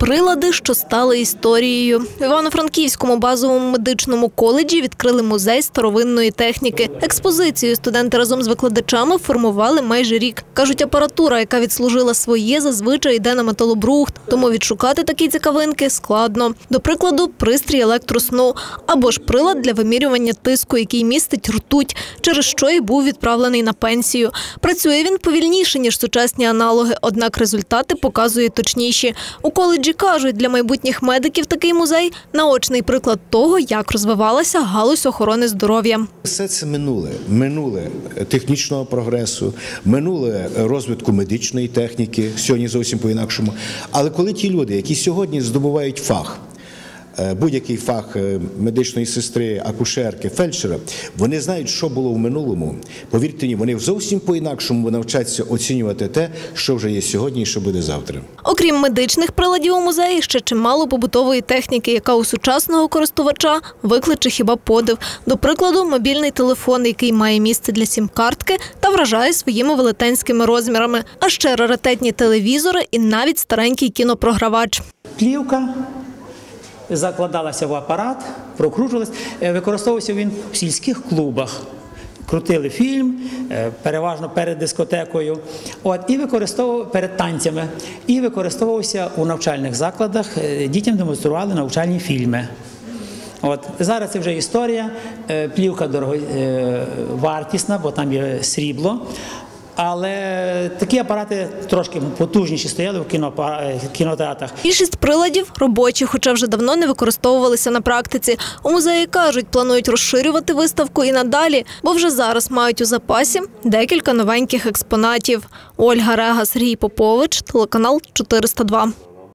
Прилади, що стали історією. В Івано-Франківському базовому медичному коледжі відкрили музей старовинної техніки. Експозицію студенти разом з викладачами формували майже рік. Кажуть, апаратура, яка відслужила своє, зазвичай йде на металобрухт, тому відшукати такі цікавинки складно. До прикладу, пристрій електросну або ж прилад для вимірювання тиску, який містить ртуть, через що й був відправлений на пенсію. Працює він повільніше ніж сучасні аналоги, однак результати показує точніші. У коледжі кажуть, для майбутніх медиків такий музей наочний приклад того, як розвивалася галузь охорони здоров'я. Все це минуле, минуле технічного прогресу, минуле розвитку медичної техніки, сьогодні зовсім по-інакшому. Але коли ті люди, які сьогодні здобувають фах, будь-який фах е, медичної сестри, акушерки, фельдшера, вони знають, що було в минулому. Повірте мені, вони зовсім по-інакшому навчаться оцінювати те, що вже є сьогодні і що буде завтра. Окрім медичних приладів у музеї, ще чимало побутової техніки, яка у сучасного користувача викличе хіба подив. До прикладу, мобільний телефон, який має місце для сім-картки та вражає своїми велетенськими розмірами, а ще раритетні телевізори і навіть старенький кінопрогравач. Плівка закладалася в апарат, прокручувалась. Е, Використовувався він в сільських клубах. Крутили фільм, е, переважно перед дискотекою, от і використовував перед танцями, і використовувався у навчальних закладах. е, Дітям демонстрували навчальні фільми. От зараз це вже історія. Плівка дорого вартісна, бо там є срібло. Але такі апарати трошки потужніші стояли в е, кінотеатрах. Більшість приладів робочі, хоча вже давно не використовувалися на практиці. У музеї кажуть, планують розширювати виставку і надалі, бо вже зараз мають у запасі декілька новеньких експонатів. Ольга Рега, Сергій Попович, телеканал 402.